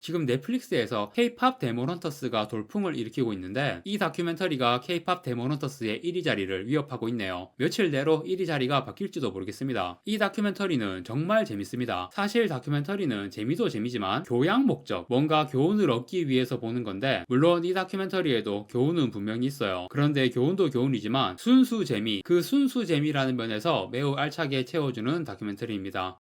지금 넷플릭스에서 K-팝 데모런터스가 돌풍을 일으키고 있는데 이 다큐멘터리가 K-팝 데모런터스의 1위 자리를 위협하고 있네요. 며칠 내로 1위 자리가 바뀔지도 모르겠습니다. 이 다큐멘터리는 정말 재밌습니다. 사실 다큐멘터리는 재미도 재미지만 교양 목적, 뭔가 교훈을 얻기 위해서 보는 건데 물론 이 다큐멘터리에도 교훈은 분명히 있어요. 그런데 교훈도 교훈이지만 순수 재미, 그 순수 재미라는 면에서 매우 알차게 채워주는 다큐멘터리입니다.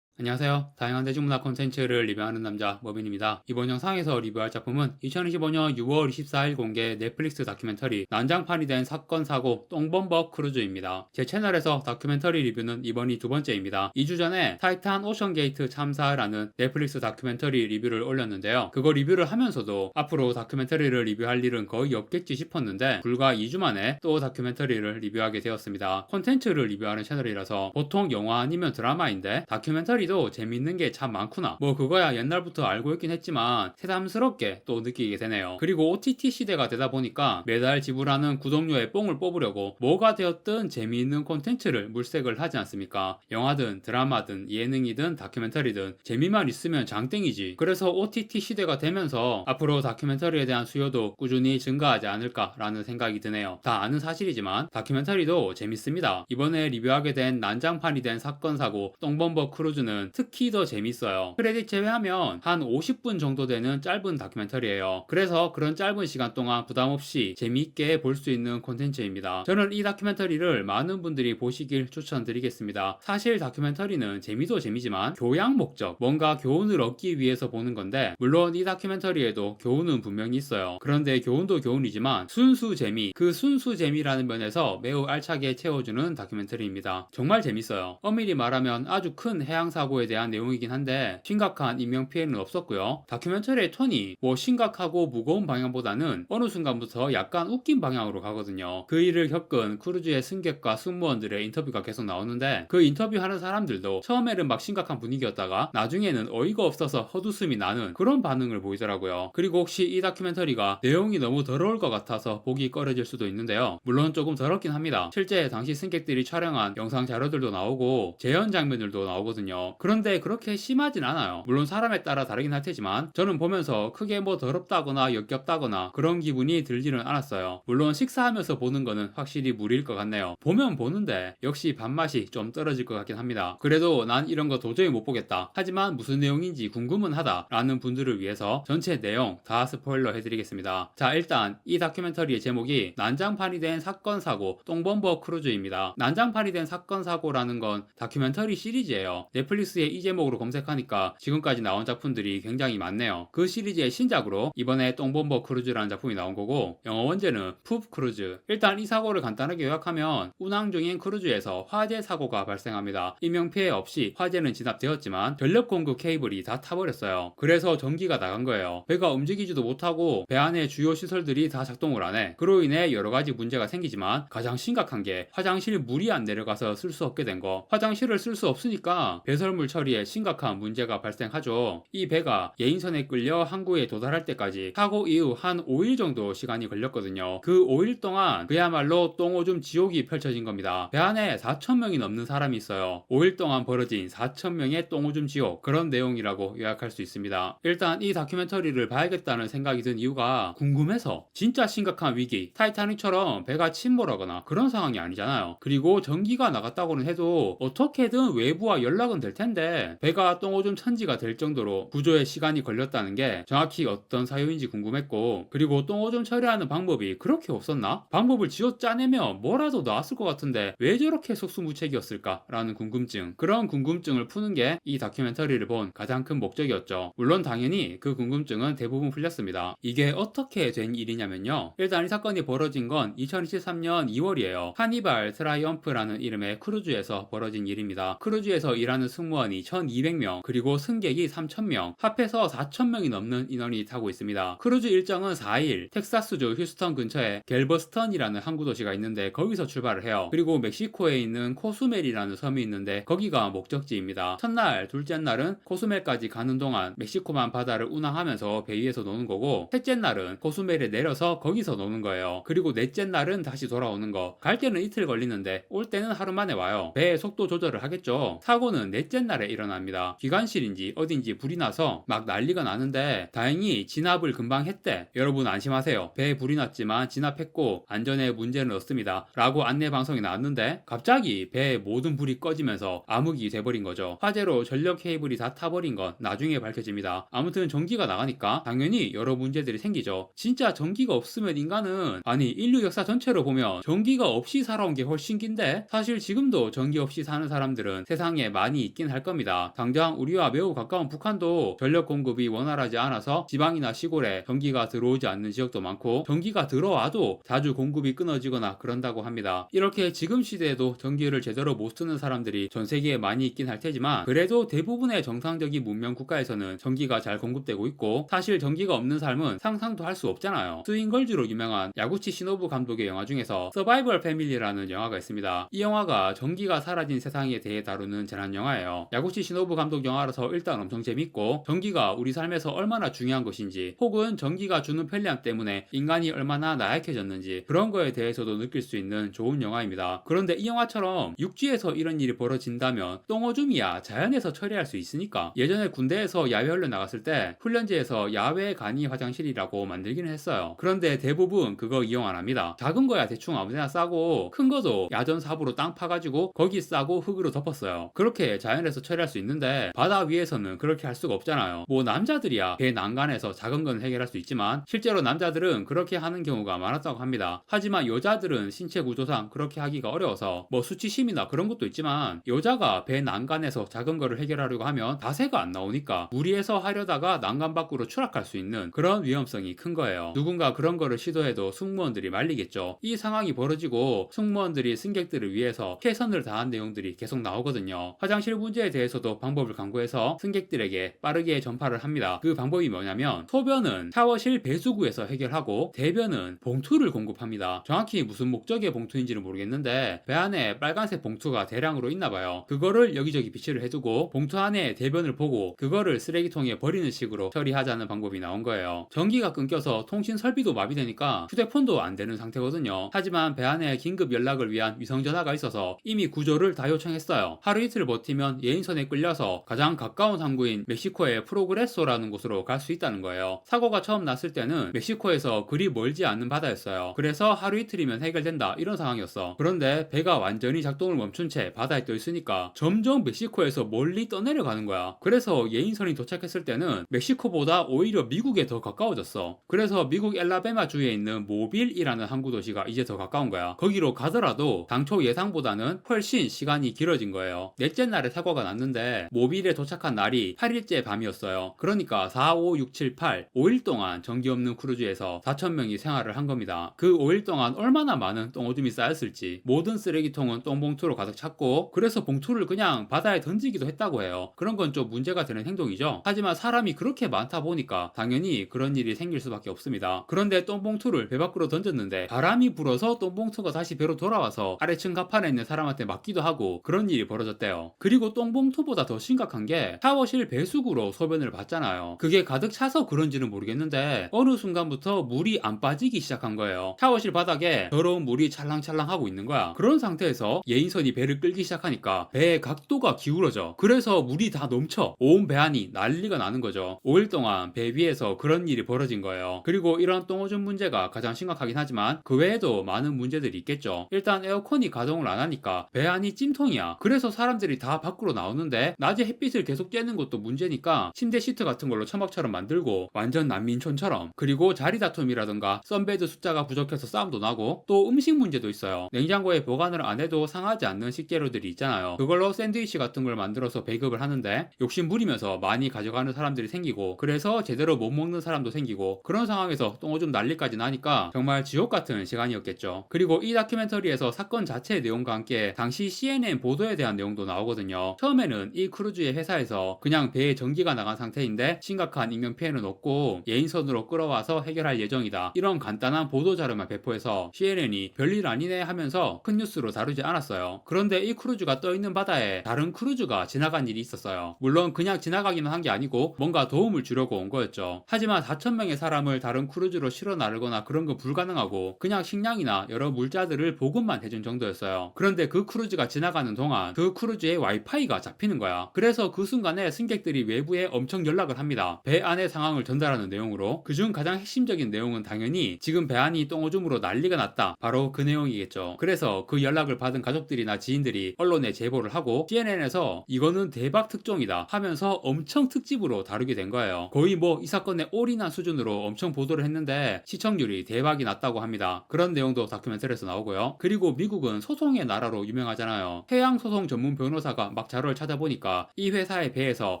안녕하세요. 다양한 대중문화 콘텐츠를 리뷰하는 남자 머빈입니다. 이번 영상에서 리뷰할 작품은 2025년 6월 24일 공개 넷플릭스 다큐멘터리 난장판이 된 사건 사고 똥범버 크루즈입니다. 제 채널에서 다큐멘터리 리뷰는 이번이 두 번째입니다. 2주 전에 타이탄 오션게이트 참사라는 넷플릭스 다큐멘터리 리뷰를 올렸는데요. 그거 리뷰를 하면서도 앞으로 다큐멘터리를 리뷰할 일은 거의 없겠지 싶었는데 불과 2주 만에 또 다큐멘터리를 리뷰하게 되었습니다. 콘텐츠를 리뷰하는 채널이라서 보통 영화 아니면 드라마인데 다큐멘터리 스토리도 재밌는 게 참 많구나. 뭐 그거야 옛날부터 알고 있긴 했지만 새삼스럽게 또 느끼게 되네요. 그리고 OTT 시대가 되다 보니까 매달 지불하는 구독료에 뽕을 뽑으려고 뭐가 되었든 재미있는 콘텐츠를 물색을 하지 않습니까? 영화든 드라마든 예능이든 다큐멘터리든 재미만 있으면 장땡이지. 그래서 OTT 시대가 되면서 앞으로 다큐멘터리에 대한 수요도 꾸준히 증가하지 않을까라는 생각이 드네요. 다 아는 사실이지만 다큐멘터리도 재밌습니다. 이번에 리뷰하게 된 난장판이 된 사건 사고 똥범버 크루즈는 부분은 특히 더 재밌어요. 크레딧 제외하면 한 50분 정도 되는 짧은 다큐멘터리예요. 그래서 그런 짧은 시간 동안 부담 없이 재미있게 볼 수 있는 콘텐츠입니다. 저는 이 다큐멘터리를 많은 분들이 보시길 추천드리겠습니다. 사실 다큐멘터리는 재미도 재미지만 교양 목적, 뭔가 교훈을 얻기 위해서 보는 건데 물론 이 다큐멘터리에도 교훈은 분명히 있어요. 그런데 교훈도 교훈이지만 순수 재미, 그 순수 재미라는 면에서 매우 알차게 채워주는 다큐멘터리입니다. 정말 재밌어요. 엄밀히 말하면 아주 큰 해양사 사고에 대한 내용이긴 한데 심각한 인명 피해는 없었고요. 다큐멘터리의 톤이 뭐 심각하고 무거운 방향보다는 어느 순간부터 약간 웃긴 방향으로 가거든요. 그 일을 겪은 크루즈의 승객과 승무원들의 인터뷰가 계속 나오는데 그 인터뷰하는 사람들도 처음에는 막 심각한 분위기였다가 나중에는 어이가 없어서 헛웃음이 나는 그런 반응을 보이더라고요. 그리고 혹시 이 다큐멘터리가 내용이 너무 더러울 것 같아서 보기 꺼려질 수도 있는데요. 물론 조금 더럽긴 합니다. 실제 당시 승객들이 촬영한 영상 자료들도 나오고 재현 장면들도 나오거든요. 그런데 그렇게 심하진 않아요. 물론 사람에 따라 다르긴 할 테지만 저는 보면서 크게 뭐 더럽다거나 역겹다거나 그런 기분이 들지는 않았어요. 물론 식사하면서 보는 거는 확실히 무리일 것 같네요. 보면 보는데 역시 밥맛이 좀 떨어질 것 같긴 합니다. 그래도 난 이런 거 도저히 못 보겠다. 하지만 무슨 내용인지 궁금은 하다 라는 분들을 위해서 전체 내용 다 스포일러 해드리겠습니다. 자 일단 이 다큐멘터리의 제목이 난장판이 된 사건 사고 똥범버 크루즈입니다. 난장판이 된 사건 사고라는 건 다큐멘터리 시리즈예요. 넷플릭스 넷플릭스의 이 제목으로 검색하니까 지금까지 나온 작품들이 굉장히 많네요. 그 시리즈의 신작으로 이번에 똥bom버 크루즈라는 작품이 나온 거고 영어 원제는 푸프 크루즈. 일단 이 사고를 간단하게 요약하면 운항 중인 크루즈에서 화재 사고가 발생합니다. 인명 피해 없이 화재는 진압되었지만 전력 공급 케이블이 다 타버렸어요. 그래서 전기가 나간 거예요. 배가 움직이지도 못하고 배 안에 주요 시설들이 다 작동을 안 해. 그로 인해 여러 가지 문제가 생기지만 가장 심각한 게 화장실 물이 안 내려가서 쓸 수 없게 된 거. 화장실을 쓸 수 없으니까 배설 배설물 처리에 심각한 문제가 발생하죠. 이 배가 예인선에 끌려 항구에 도달할 때까지 사고 이후 한 5일 정도 시간이 걸렸거든요. 그 5일 동안 그야말로 똥오줌 지옥이 펼쳐진 겁니다. 배 안에 4천명이 넘는 사람이 있어요. 5일 동안 벌어진 4천명의 똥오줌 지옥 그런 내용이라고 요약할 수 있습니다. 일단 이 다큐멘터리를 봐야겠다는 생각이 든 이유가 궁금해서 진짜 심각한 위기 타이타닉처럼 배가 침몰하거나 그런 상황이 아니잖아요. 그리고 전기가 나갔다고는 해도 어떻게든 외부와 연락은 될 텐데 배가 똥오줌 천지가 될 정도로 구조에 시간이 걸렸다는 게 정확히 어떤 사유인지 궁금했고 그리고 똥오줌 처리하는 방법이 그렇게 없었나? 방법을 지어 짜내면 뭐라도 나왔을 것 같은데 왜 저렇게 속수무책이었을까? 라는 궁금증 그런 궁금증을 푸는 게 이 다큐멘터리를 본 가장 큰 목적이었죠. 물론 당연히 그 궁금증은 대부분 풀렸습니다. 이게 어떻게 된 일이냐면요. 일단 이 사건이 벌어진 건 2023년 2월이에요. 하니발 트라이엄프라는 이름의 크루즈에서 벌어진 일입니다. 크루즈에서 일하는 승무 승무원이 1,200명, 그리고 승객이 3,000명, 합해서 4,000명이 넘는 인원이 타고 있습니다. 크루즈 일정은 4일, 텍사스주 휴스턴 근처에 갤버스턴이라는 항구 도시가 있는데 거기서 출발을 해요. 그리고 멕시코에 있는 코수멜이라는 섬이 있는데 거기가 목적지입니다. 첫날, 둘째 날은 코수멜까지 가는 동안 멕시코만 바다를 운항하면서 배 위에서 노는 거고 셋째 날은 코수멜에 내려서 거기서 노는 거예요. 그리고 넷째 날은 다시 돌아오는 거. 갈 때는 이틀 걸리는데 올 때는 하루 만에 와요. 배의 속도 조절을 하겠죠. 사고는 넷째 넷째 날에 일어납니다. 기관실인지 어딘지 불이 나서 막 난리가 나는데 다행히 진압을 금방 했대. 여러분 안심하세요. 배에 불이 났지만 진압했고 안전에 문제는 없습니다. 라고 안내 방송이 나왔는데 갑자기 배의 모든 불이 꺼지면서 암흑이 돼버린 거죠. 화재로 전력 케이블이 다 타버린 건 나중에 밝혀집니다. 아무튼 전기가 나가니까 당연히 여러 문제들이 생기죠. 진짜 전기가 없으면 인간은 아니 인류 역사 전체로 보면 전기가 없이 살아온 게 훨씬 긴데 사실 지금도 전기 없이 사는 사람들은 세상에 많이 있긴 할 겁니다. 당장 우리와 매우 가까운 북한도 전력 공급이 원활하지 않아서 지방이나 시골에 전기가 들어오지 않는 지역도 많고 전기가 들어와도 자주 공급이 끊어지거나 그런다고 합니다. 이렇게 지금 시대에도 전기를 제대로 못 쓰는 사람들이 전 세계에 많이 있긴 할 테지만 그래도 대부분의 정상적인 문명 국가에서는 전기가 잘 공급되고 있고 사실 전기가 없는 삶은 상상도 할 수 없잖아요. 스윙걸즈로 유명한 야구치 시노부 감독의 영화 중에서 서바이벌 패밀리라는 영화가 있습니다. 이 영화가 전기가 사라진 세상에 대해 다루는 재난 영화예요. 야구치 시노부 감독 영화라서 일단 엄청 재밌고 전기가 우리 삶에서 얼마나 중요한 것인지 혹은 전기가 주는 편리함 때문에 인간이 얼마나 나약해졌는지 그런 거에 대해서도 느낄 수 있는 좋은 영화입니다. 그런데 이 영화처럼 육지에서 이런 일이 벌어진다면 똥오줌이야 자연에서 처리할 수 있으니까 예전에 군대에서 야외 훈련 나갔을 때 훈련지에서 야외 간이 화장실이라고 만들기는 했어요. 그런데 대부분 그거 이용 안 합니다. 작은 거야 대충 아무데나 싸고 큰 거도 야전 사부로 땅 파가지고 거기 싸고 흙으로 덮었어요. 그렇게 자연 에서 처리할 수 있는데 바다 위에서는 그렇게 할 수가 없잖아요. 뭐 남자들이야 배 난간에서 작은 건 해결할 수 있지만 실제로 남자들은 그렇게 하는 경우가 많았다고 합니다. 하지만 여자들은 신체 구조상 그렇게 하기가 어려워서 뭐 수치심이나 그런 것도 있지만 여자가 배 난간에서 작은 거를 해결하려고 하면 자세가 안 나오니까 무리해서 하려다가 난간 밖으로 추락할 수 있는 그런 위험성이 큰 거예요. 누군가 그런 거를 시도해도 승무원들이 말리겠죠. 이 상황이 벌어지고 승무원들이 승객들을 위해서 최선을 다한 내용들이 계속 나오거든요. 화장실 문제 에 대해서도 방법을 강구해서 승객들에게 빠르게 전파를 합니다. 그 방법이 뭐냐면 소변은 샤워실 배수구에서 해결하고 대변은 봉투를 공급합니다. 정확히 무슨 목적의 봉투인지는 모르겠는데 배 안에 빨간색 봉투가 대량으로 있나 봐요. 그거를 여기저기 비치를 해두고 봉투 안에 대변을 보고 그거를 쓰레기통에 버리는 식으로 처리하자는 방법이 나온 거예요. 전기가 끊겨서 통신 설비도 마비되니까 휴대폰도 안 되는 상태거든요. 하지만 배 안에 긴급 연락을 위한 위성 전화가 있어서 이미 구조를 다 요청했어요. 하루 이틀 버티면 예인선에 끌려서 가장 가까운 항구인 멕시코의 프로그레소라는 곳으로 갈 수 있다는 거예요. 사고가 처음 났을 때는 멕시코에서 그리 멀지 않은 바다였어요. 그래서 하루 이틀이면 해결된다 이런 상황이었어. 그런데 배가 완전히 작동을 멈춘 채 바다에 떠 있으니까 점점 멕시코에서 멀리 떠내려가는 거야. 그래서 예인선이 도착했을 때는 멕시코보다 오히려 미국에 더 가까워졌어. 그래서 미국 엘라베마 주에 있는 모빌이라는 항구 도시가 이제 더 가까운 거야. 거기로 가더라도 당초 예상보다는 훨씬 시간이 길어진 거예요. 넷째 날에 사고 가 났는데 모빌에 도착한 날이 8일째 밤이었어요. 그러니까 4, 5, 6, 7, 8 5일 동안 전기 없는 크루즈에서 4천명이 생활을 한 겁니다. 그 5일 동안 얼마나 많은 똥오줌이 쌓였을지 모든 쓰레기통은 똥봉투로 가득 찼고 그래서 봉투를 그냥 바다에 던지기도 했다고 해요. 그런 건 좀 문제가 되는 행동이죠. 하지만 사람이 그렇게 많다 보니까 당연히 그런 일이 생길 수밖에 없습니다. 그런데 똥봉투를 배 밖으로 던졌는데 바람이 불어서 똥봉투가 다시 배로 돌아와서 아래층 갑판에 있는 사람한테 맞기도 하고 그런 일이 벌어졌대요. 그리고 똥봉투보다 더 심각한 게 샤워실 배수구로 소변을 봤잖아요. 그게 가득 차서 그런지는 모르겠는데 어느 순간부터 물이 안 빠지기 시작한 거예요. 샤워실 바닥에 더러운 물이 찰랑찰랑 하고 있는 거야. 그런 상태에서 예인선이 배를 끌기 시작하니까 배의 각도가 기울어져. 그래서 물이 다 넘쳐 온 배 안이 난리가 나는 거죠. 5일 동안 배 위에서 그런 일이 벌어진 거예요. 그리고 이런 똥오줌 문제가 가장 심각하긴 하지만 그 외에도 많은 문제들이 있겠죠. 일단 에어컨이 가동을 안 하니까 배 안이 찜통이야. 그래서 사람들이 다 밖으로 나오는데 낮에 햇빛을 계속 쬐는 것도 문제니까 침대 시트 같은 걸로 처막처럼 만들고 완전 난민촌처럼 그리고 자리 다툼이라든가 썬베드 숫자가 부족해서 싸움도 나고 또 음식 문제도 있어요. 냉장고에 보관을 안 해도 상하지 않는 식재료들이 있잖아요. 그걸로 샌드위치 같은 걸 만들어서 배급을 하는데 욕심 부리면서 많이 가져가는 사람들이 생기고 그래서 제대로 못 먹는 사람도 생기고 그런 상황에서 똥오줌 난리까지 나니까 정말 지옥 같은 시간이었겠죠. 그리고 이 다큐멘터리에서 사건 자체의 내용과 함께 당시 CNN 보도에 대한 내용도 나오거든요. 처음에는 이 크루즈의 회사에서 그냥 배에 전기가 나간 상태인데 심각한 인명 피해는 없고 예인선으로 끌어와서 해결할 예정이다. 이런 간단한 보도 자료만 배포해서 CNN이 별일 아니네 하면서 큰 뉴스로 다루지 않았어요. 그런데 이 크루즈가 떠 있는 바다에 다른 크루즈가 지나간 일이 있었어요. 물론 그냥 지나가기만 한 게 아니고 뭔가 도움을 주려고 온 거였죠. 하지만 4천 명의 사람을 다른 크루즈로 실어 나르거나 그런 건 불가능하고 그냥 식량이나 여러 물자들을 보급만 해준 정도였어요. 그런데 그 크루즈가 지나가는 동안 그 크루즈에 와이파이 차이가 잡히는 거야. 그래서 그 순간에 승객들이 외부에 엄청 연락을 합니다. 배 안의 상황을 전달하는 내용으로 그중 가장 핵심적인 내용은 당연히 지금 배 안이 똥오줌으로 난리가 났다. 바로 그 내용이겠죠. 그래서 그 연락을 받은 가족들이나 지인들이 언론에 제보를 하고 CNN에서 이거는 대박 특종이다 하면서 엄청 특집으로 다루게 된 거예요. 거의 뭐 이 사건에 올인한 수준으로 엄청 보도를 했는데 시청률이 대박이 났다고 합니다. 그런 내용도 다큐멘터리에서 나오고요. 그리고 미국은 소송의 나라로 유명하잖아요. 해양 소송 전문 변호사가 막 자료를 찾아보니까 이 회사의 배에서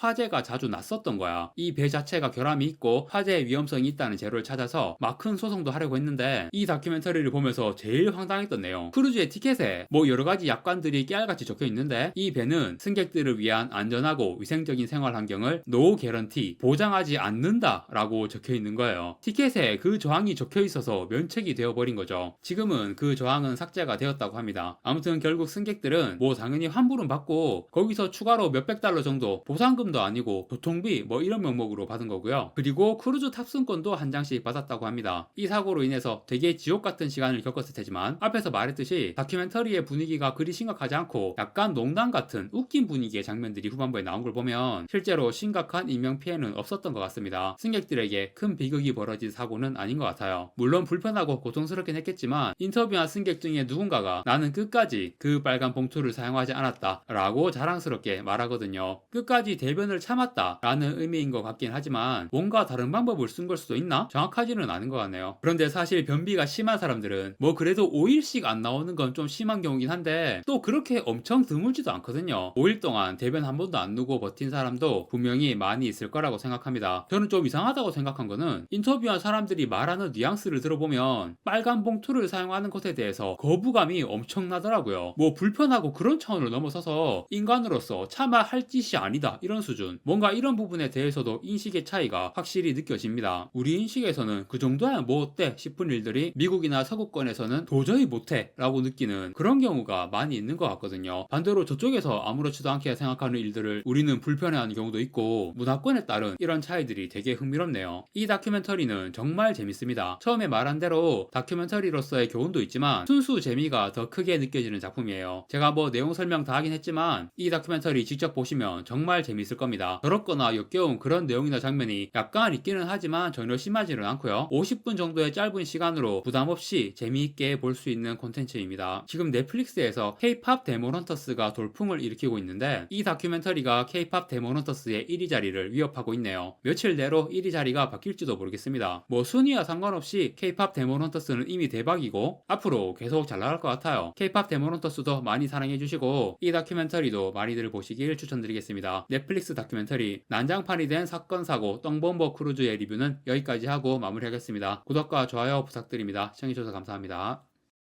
화재가 자주 났었던 거야. 이 배 자체가 결함이 있고 화재의 위험성이 있다는 재료를 찾아서 막 큰 소송도 하려고 했는데 이 다큐멘터리를 보면서 제일 황당했던 내용. 크루즈의 티켓에 뭐 여러 가지 약관들이 깨알같이 적혀 있는데 이 배는 승객들을 위한 안전하고 위생적인 생활 환경을 노 개런티 보장하지 않는다라고 적혀 있는 거예요. 티켓에 그 조항이 적혀 있어서 면책이 되어 버린 거죠. 지금은 그 조항은 삭제가 되었다고 합니다. 아무튼 결국 승객들은 뭐 당연히 환불은 받고 거기서 추가로 몇백 달러 정도 보상금도 아니고 교통비 뭐 이런 명목으로 받은 거고요. 그리고 크루즈 탑승권도 한 장씩 받았다고 합니다. 이 사고로 인해서 되게 지옥 같은 시간을 겪었을 테지만 앞에서 말했듯이 다큐멘터리의 분위기가 그리 심각하지 않고 약간 농담 같은 웃긴 분위기의 장면들이 후반부에 나온 걸 보면 실제로 심각한 인명 피해는 없었던 것 같습니다. 승객들에게 큰 비극이 벌어진 사고는 아닌 것 같아요. 물론 불편하고 고통스럽긴 했겠지만 인터뷰한 승객 중에 누군가가 나는 끝까지 그 빨간 봉투를 사용하지 않았다 라고 자랑 스럽게 말하거든요. 끝까지 대변을 참았다 라는 의미인 것 같긴 하지만 뭔가 다른 방법을 쓴 걸 수도 있나? 정확하지는 않은 것 같네요. 그런데 사실 변비가 심한 사람들은 뭐 그래도 5일씩 안 나오는 건 좀 심한 경우긴 한데 또 그렇게 엄청 드물지도 않거든요. 5일 동안 대변 한 번도 안 누고 버틴 사람도 분명히 많이 있을 거라고 생각합니다. 저는 좀 이상하다고 생각한 거는 인터뷰한 사람들이 말하는 뉘앙스를 들어보면 빨간 봉투를 사용하는 것에 대해서 거부감이 엄청나더라고요. 뭐 불편하고 그런 차원을 넘어서서 인간 으로서 차마 할 짓이 아니다 이런 수준. 뭔가 이런 부분에 대해서도 인식의 차이가 확실히 느껴집니다. 우리 인식에서는 그 정도야 뭐 어때 싶은 일들이 미국이나 서구권에서는 도저히 못해 라고 느끼는 그런 경우가 많이 있는 것 같거든요. 반대로 저쪽에서 아무렇지도 않게 생각하는 일들을 우리는 불편해하는 경우도 있고 문화권에 따른 이런 차이들이 되게 흥미롭네요. 이 다큐멘터리는 정말 재밌습니다. 처음에 말한 대로 다큐멘터리로서의 교훈도 있지만 순수 재미가 더 크게 느껴지는 작품이에요. 제가 뭐 내용 설명 다 하긴 했지만 이 다큐멘터리 직접 보시면 정말 재밌을 겁니다. 더럽거나 역겨운 그런 내용이나 장면이 약간 있기는 하지만 전혀 심하지는 않고요. 50분 정도의 짧은 시간으로 부담 없이 재미있게 볼 수 있는 콘텐츠입니다. 지금 넷플릭스에서 K-팝 데모런터스가 돌풍을 일으키고 있는데 이 다큐멘터리가 K-팝 데모런터스의 1위 자리를 위협하고 있네요. 며칠 내로 1위 자리가 바뀔지도 모르겠습니다. 뭐 순위와 상관없이 K-팝 데모런터스는 이미 대박이고 앞으로 계속 잘 나갈 것 같아요. K-팝 데모런터스도 많이 사랑해주시고 이 다큐멘터리도 많이들 보시길 추천드리겠습니다. 넷플릭스 다큐멘터리 난장판이 된 사건 사고 똥범버 크루즈의 리뷰는 여기까지 하고 마무리하겠습니다. 구독과 좋아요 부탁드립니다. 시청해주셔서 감사합니다.